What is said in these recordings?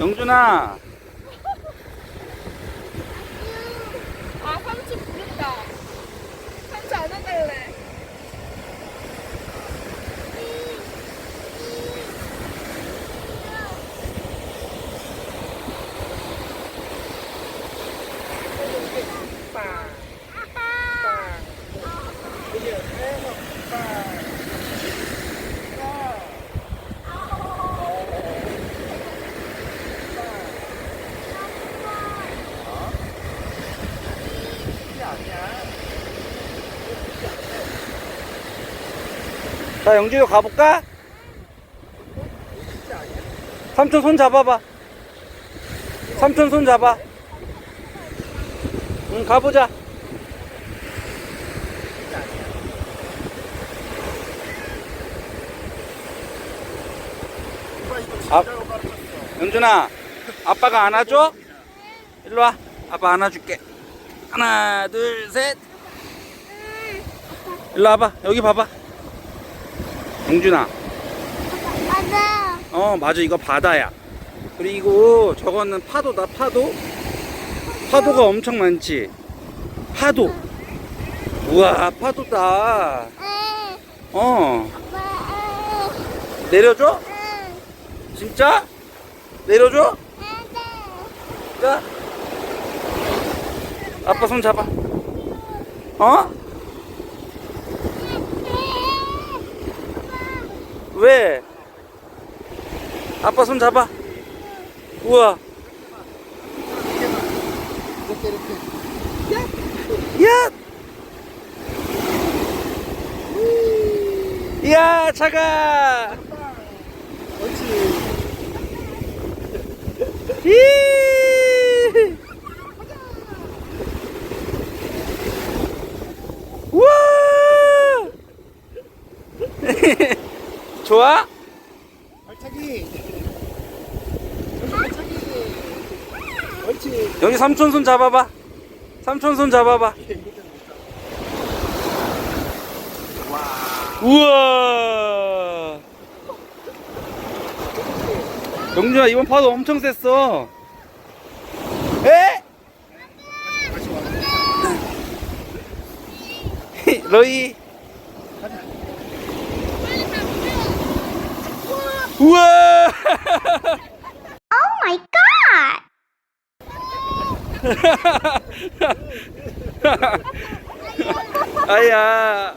영준아 아 삼촌 부른다. 삼촌 안아달래. 자 영준이 가볼까? 삼촌 손 잡아봐. 삼촌 손 잡아. 응 가보자. 아, 영준아 아빠가 안아줘? 일로 와. 아빠 안아줄게. 하나 둘 셋. 일로 와봐. 여기 봐봐 영준아. 맞아. 어 맞아. 이거 바다야. 그리고 저거는 파도다 파도? 파도가 엄청 많지. 파도. 우와 파도다. 응. 어. 아빠. 내려줘? 응. 진짜? 내려줘? 응. 자. 아빠 손 잡아. 어 왜? 아빠 손 잡아 우와 야! 야 차가 이! 우와! 좋아? 발차기. 발차기. 옳지. 여기 삼촌 손 잡아봐. 삼촌 손 잡아봐. 우와. 영준아 이번 파도 엄청 셌어. 에? 러이. 우와. Oh my god. 아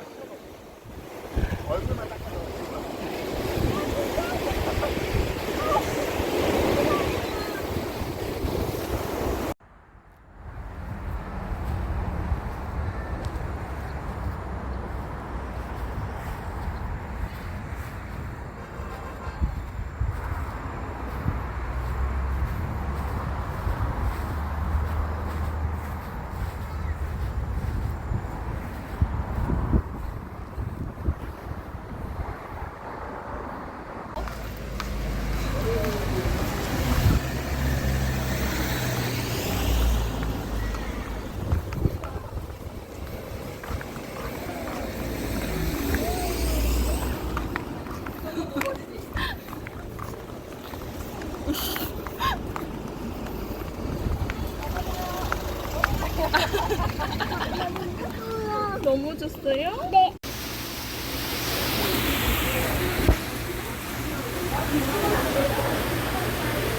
넘어졌어요? 네.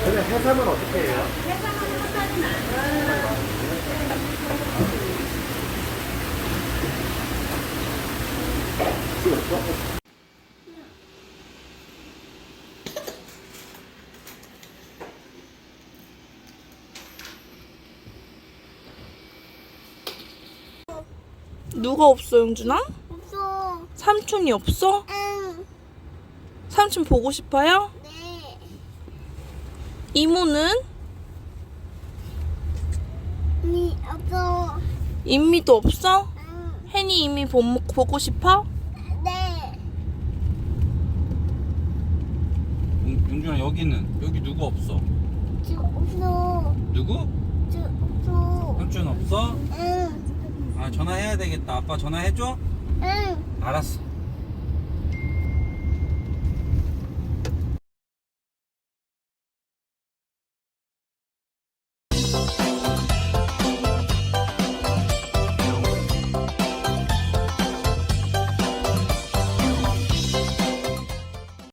그냥 해삼은 어떻게 해요? 누가 없어 영준아? 없어. 삼촌이 없어? 응. 삼촌 보고 싶어요? 네. 이모는? 니 없어. 인미도 없어? 응. 혜니 이미 보, 보고 싶어? 네. 영준아 여기는 여기 누구 없어? 저 없어. 누구? 저 없어. 삼촌 없어? 응. 아 전화해야 되겠다. 아빠 전화해줘? 응. 알았어.